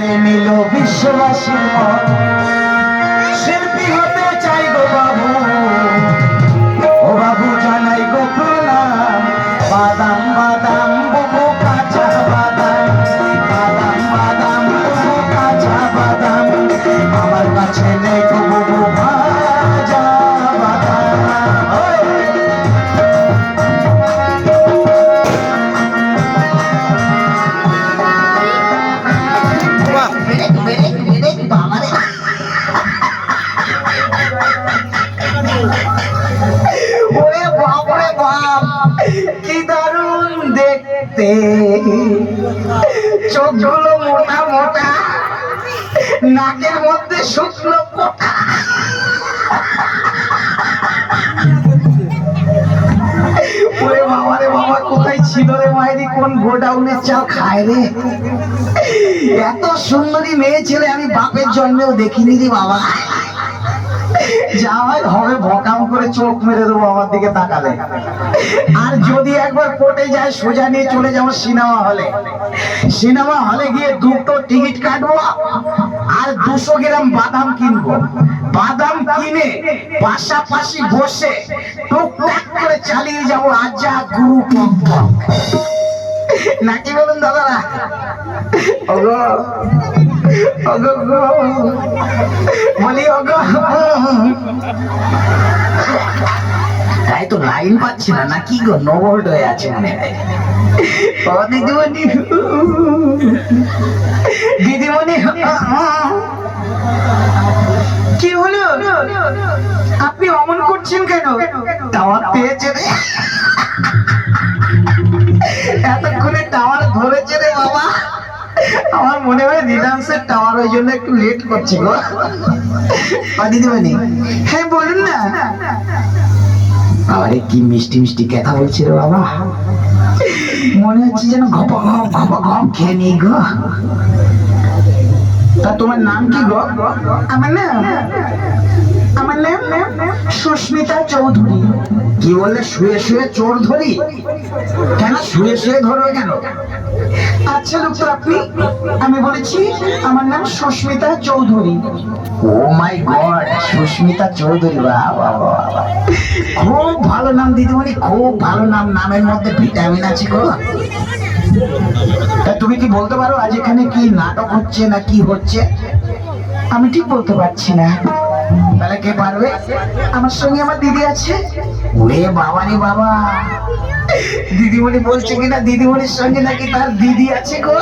কেড়ে বিশ্ববাসী শিল্পী হতে চাই গো বাবু। ও বাবু জানাই গো প্রণাম। বাদাম বাদাম বহু কাঁচা বাদাম। বাদাম বাদাম বহু কাঁচা বাদাম। আমার কাছে নেই ওরে বাপ রে বাপ, কি দেখতে। চোখগুলো মোটা মোটা, নাকের মধ্যে শুকনো বাবা কোথায় ছিল কোন চাল খায় রে? এত সুন্দরী মেয়ে ছেলে আমি বাপের জন্মেও দেখিনি রে বাবা। যা হয় হবে ভকাম করে চোখ মেরে দেবো আমার দিকে তাকালে। আর যদি একবার কোর্টে যায়, সোজা নিয়ে চলে যাব সিনেমা হলে। সিনেমা হলে গিয়ে দুটো টিকিট কাটবো আর দুশো গ্রাম বাদাম কিনবো। বাদাম কিনে পাশাপাশি বসে টুকটাক করে চালিয়ে যাব আজা গুরু পক। নাকি বলুন দাদারা? তাই তো লাইন পাচ্ছি না নাকি গো নোভল্ট হয়ে আছে মনে। হয় দিদিমণি দিদিমণি, কি হলো? আপনি অমন করছেন কেন? টাওয়ার পেয়েছে রে। এতক্ষণে টাওয়ার ধরেছে রে বাবা। আমার মনে হয় রিলায়েন্সের টাওয়ার ওই জন্য একটু লেট করছে গো। দিদিমণি হ্যাঁ বলুন না। আরে কি মিষ্টি মিষ্টি কথা বলছি রে বাবা। মনে হচ্ছে যেন ঘপ ঘপ ঘপ ঘপ খেয়ে নিই গো। তা তোমার নাম কি গো? আমার নাম? আমার নাম সুস্মিতা চৌধুরী। কি বললে? শুয়ে শুয়ে চোর ধরি? কেন? শুয়ে শুয়ে ধরবে কেন? আচ্ছা লোক আপনি, আমি বলেছি, আমার নাম Susmita Chowdhury. Oh my god Susmita Chowdhury, বাহ। খুব ভালো নাম দিদিমণি খুব ভালো নাম, নামের মধ্যে ভিটামিন আছে গো। তা তুমি কি বলতে পারো আজ এখানে কি নাটক হচ্ছে না কি হচ্ছে? আমি ঠিক বলতে পারছি না। তাহলে কে পারবে? আমার সঙ্গে আমার দিদি আছে। ওরে বাবা রে বাবা। দিদিমণি বলছে কিনা? দিদিমণির সঙ্গে নাকি তার দিদি আছে গো?